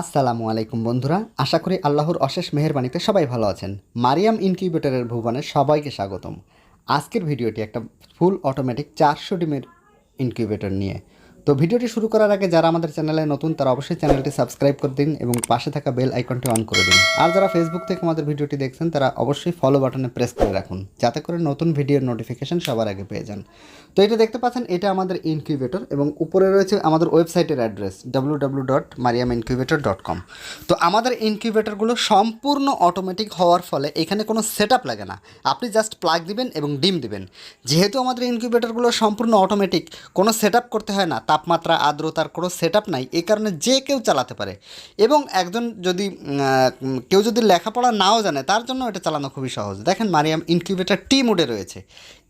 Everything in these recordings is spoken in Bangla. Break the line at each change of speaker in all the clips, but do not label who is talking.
আসসালামু আলাইকুম বন্ধুরা, আশা করি আল্লাহর অশেষ মেহরবানিতে সবাই ভালো আছেন। মারিয়াম ইনকিউবেটরের ভুবনে সবাইকে স্বাগতম। আজকের ভিডিওটি একটা ফুল অটোমেটিক চারশো ডিমের ইনকিউবেটর নিয়ে। তো ভিডিওটি শুরু করার আগে যারা আমাদের চ্যানেলে নতুন, তারা অবশ্যই চ্যানেলটি সাবস্ক্রাইব করে দিন এবং পাশে থাকা বেল আইকনটি অন করে দিন। আর যারা ফেসবুক থেকে আমাদের ভিডিওটি দেখছেন, তারা অবশ্যই ফলো বাটনে প্রেস করে রাখুন, যাতে করে নতুন ভিডিওর নোটিফিকেশন সবার আগে পেয়ে যান। তো এটা দেখতে পাচ্ছেন, এটা আমাদের ইনকিউবেটর এবং উপরে রয়েছে আমাদের ওয়েবসাইটের address W W dot Mariam dot com তো আমাদের ইনকিউবেটরগুলো সম্পূর্ণ অটোমেটিক হওয়ার ফলে এখানে কোনো সেট লাগে না। আপনি জাস্ট প্লাগ দিবেন এবং ডিম দিবেন। যেহেতু আমাদের ইনকিউবেটরগুলো সম্পূর্ণ অটোমেটিক কোনো সেট করতে হয় না তাপমাত্রা, আর্দ্রতার কোনো সেট নাই, এই কারণে যে কেউ চালাতে পারে। এবং একজন যদি কেউ যদি লেখাপড়া নাও জানে, তার জন্য এটা চালানো খুবই সহজ। দেখেন মারিয়াম ইনকিউবেটর টি মোডে রয়েছে।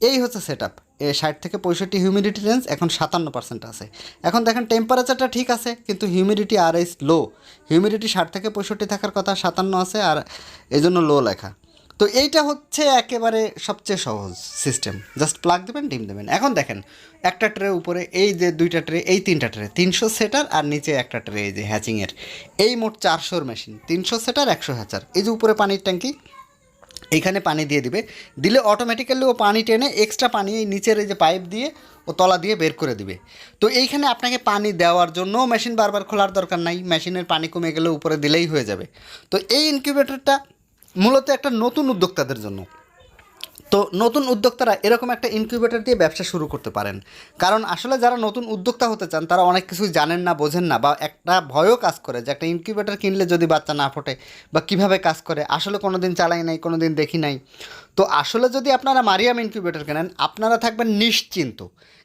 এই হচ্ছে সেট আপ ষাট থেকে পঁয়ষট্টি হিউমিডিটি রেঞ্জ এখন সাতান্ন পার্সেন্ট আছে। এখন দেখেন টেম্পারেচারটা ঠিক আছে, কিন্তু হিউমিডিটি আর ইস লো হিউমিডিটি ষাট থেকে পঁয়ষট্টি থাকার কথা, সাতান্ন আছে, আর এই জন্য লো লেখা। তো এইটা হচ্ছে একেবারে সবচেয়ে সহজ সিস্টেম জাস্ট প্লাগ দেবেন, ডিম দেবেন। এখন দেখেন, একটা ট্রে উপরে, এই যে দুইটা ট্রে, এই তিনটা ট্রে, তিনশো সেটার আর নিচে একটা ট্রে, এই যে হ্যাচিংয়ের এই মোট চারশোর মেশিন তিনশো সেটার, একশো হ্যাচার এই যে উপরে পানির ট্যাঙ্কি, এইখানে পানি দিয়ে দিবে। দিলে অটোমেটিক্যালি ও পানি টেনে এক্সট্রা পানি এই নিচের এই যে পাইপ দিয়ে ও তলা দিয়ে বের করে দিবে। তো এইখানে আপনাকে পানি দেওয়ার জন্য মেশিন বারবার খোলার দরকার নাই। মেশিনের পানি কমে গেলে উপরে দিলেই হয়ে যাবে। তো এই ইনকিউবেটরটা মূলত একটা নতুন উদ্যোক্তাদের জন্য। তো নতুন উদ্যোক্তারা এরকম একটা ইনকিউবেটর দিয়ে ব্যবসা শুরু করতে পারেন। কারণ আসলে যারা নতুন উদ্যোক্তা হতে চান, তারা অনেক কিছুই জানেন না, বোঝেন না বা একটা ভয়ও কাজ করে যে একটা ইনকিউবেটর কিনলে যদি বাচ্চা না ফোটে বা কীভাবে কাজ করে, আসলে কোনো দিন চালাই নাই কোনো দিন দেখি নাই। তো আসলে যদি আপনারা মারিয়াম ইনকিউবেটর কেনেন, আপনারা থাকবেন নিশ্চিন্ত।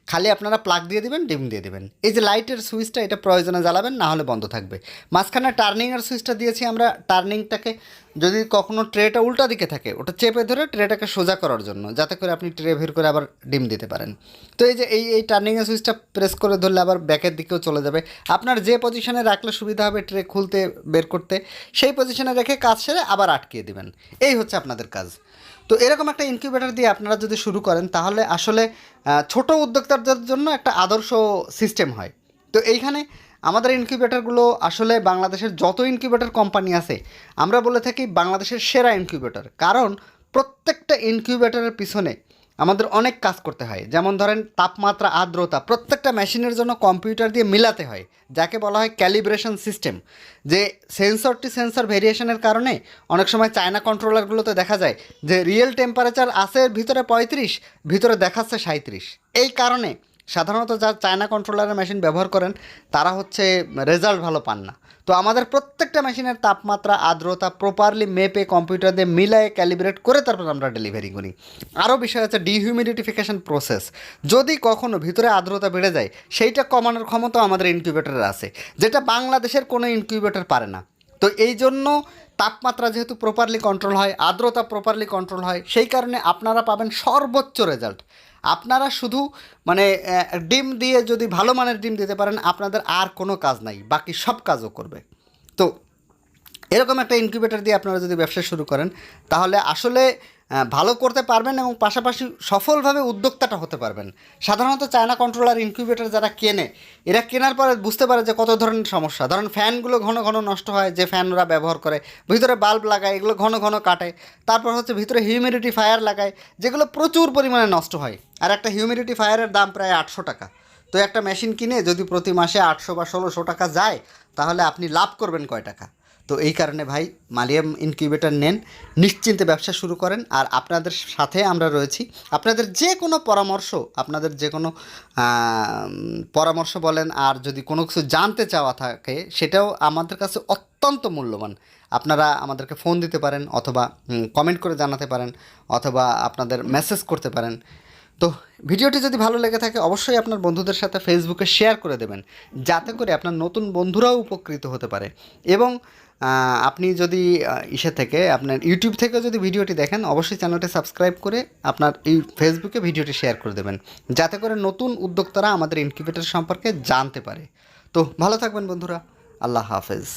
খালি আপনারা প্লাগ দিয়ে দিবেন, ডিম দিয়ে দিবেন। এই যে লাইটের সুইচটা এটা প্রয়োজনে জ্বালাবেন, না হলে বন্ধ থাকবে। মাঝখানে টার্নিংয়ের সুইচটা দিয়েছি আমরা টার্নিংটাকে যদি কখনো ট্রেটা উল্টা দিকে থাকে, ওটা চেপে ধরে ট্রেটাকে সোজা করার জন্য, যাতে করে আপনি ট্রে বের করে আবার ডিম দিতে পারেন। তো এই যে এই এই টার্নিংয়ের সুইচটা প্রেস করে ধরলে আবার ব্যাকের দিকেও চলে যাবে। আপনার যে পজিশনে রাখলে সুবিধা হবে ট্রে খুলতে, বের করতে, সেই পজিশনে রেখে কাজ সেরে আবার আটকিয়ে দিবেন। এই হচ্ছে আপনাদের কাজ। তো এরকম একটা ইনকিউবেটার দিয়ে আপনারা যদি শুরু করেন, তাহলে আসলে ছোট উদ্যোক্তাদের জন্য একটা আদর্শ সিস্টেম হয়। তো এইখানে আমাদের ইনকিউবেটারগুলো আসলে বাংলাদেশের যত ইনকিউবেটার কোম্পানি আছে, আমরা বলে থাকি বাংলাদেশের সেরা ইনকিউবেটার কারণ প্রত্যেকটা ইনকিউবেটারের পিছনে আমাদের অনেক কাজ করতে হয়। যেমন ধরেন তাপমাত্রা, আর্দ্রতা, প্রত্যেকটা মেশিনের জন্য কম্পিউটার দিয়ে মিলাতে হয়, যাকে বলা হয় ক্যালিব্রেশন সিস্টেম। যে সেন্সরটি সেন্সর ভেরিয়েশনের কারণে অনেক সময় চায়না কন্ট্রোলারগুলোতে দেখা যায় যে রিয়েল টেম্পারেচার আছে ভিতরে পঁয়ত্রিশ, ভিতরে দেখাচ্ছে সাঁত্রিশ এই কারণে সাধারণত যারা চায়না কন্ট্রোলারের মেশিন ব্যবহার করেন, তারা হচ্ছে রেজাল্ট ভালো পান না। তো আমাদের প্রত্যেকটা মেশিনের তাপমাত্রা, আর্দ্রতা প্রপারলি মেপে কম্পিউটার দিয়ে মিলায়ে ক্যালিব্রেট করে তারপর আমরা ডেলিভারি করি। আরও বিষয় আছে ডিহিউমিডিফিকেশন প্রসেস যদি কখনও ভিতরে আর্দ্রতা বেড়ে যায়, সেইটা কমানোর ক্ষমতা আমাদের ইনকিউবেটরের আছে, যেটা বাংলাদেশের কোনো ইনকিউবেটর পারে না। তো এই জন্য তাপমাত্রা যেহেতু প্রপারলি কন্ট্রোল হয়, আর্দ্রতা প্রপারলি কন্ট্রোল হয়, সেই কারণে আপনারা পাবেন সর্বোচ্চ রেজাল্ট আপনারা শুধু মানে ডিম দিয়ে যদি ভালো মানের ডিম দিতে পারেন, আপনাদের আর কোনো কাজ নাই, বাকি সব কাজও করবে। তো, এরকম একটা ইনকিউবেটর দিয়ে আপনারা যদি ব্যবসা শুরু করেন, তাহলে আসলে ভালো করতে পারবেন এবং পাশাপাশি সফলভাবে উদ্যোক্তাটা হতে পারবেন। সাধারণত চায়না কন্ট্রোলার ইনকিউবেটর যারা কেনে, এরা কেনার পরে বুঝতে পারে যে কত ধরনের সমস্যা। ধরেন, ফ্যানগুলো ঘন ঘন নষ্ট হয়, যে ফ্যান ওরা ব্যবহার করে, ভিতরে বাল্ব লাগায়, এগুলো ঘন ঘন কাটে, তারপর হচ্ছে ভিতরে হিউমিডিটি ফায়ার লাগায়, যেগুলো প্রচুর পরিমাণে নষ্ট হয়। আর একটা হিউমিডিটি ফায়ারের দাম প্রায় আটশো টাকা। তো একটা মেশিন কিনে যদি প্রতি মাসে আটশো বা ষোলোশো টাকা যায়, তাহলে আপনি লাভ করবেন কয় টাকা। তো এই কারণে ভাই মালিয়াম ইনকিউবেটর নেন, নিশ্চিন্তে ব্যবসা শুরু করেন, আর আপনাদের সাথে আমরা রয়েছি। আপনাদের যে কোনো পরামর্শ, আপনাদের যে কোনো পরামর্শ বলেন, আর যদি কোনো কিছু জানতে চাওয়া থাকে, সেটাও আমাদের কাছে অত্যন্ত মূল্যবান। আপনারা আমাদেরকে ফোন দিতে পারেন, অথবা কমেন্ট করে জানাতে পারেন, অথবা আপনাদের মেসেজ করতে পারেন। তো ভিডিওটি যদি ভালো লেগে থাকে, অবশ্যই আপনার বন্ধুদের সাথে ফেসবুকে শেয়ার করে দেবেন, যাতে করে আপনার নতুন বন্ধুরাও উপকৃত হতে পারে। এবং আপনি যদি ইসে থেকে, আপনার ইউটিউব থেকে যদি ভিডিওটি দেখেন, অবশ্যই চ্যানেলটি সাবস্ক্রাইব করে আপনার এই ফেসবুকে ভিডিওটি শেয়ার করে দেবেন, যাতে করে নতুন উদ্যোক্তারা আমাদের ইনকিউবেটর সম্পর্কে জানতে পারে। তো ভালো থাকবেন বন্ধুরা, আল্লাহ হাফেজ।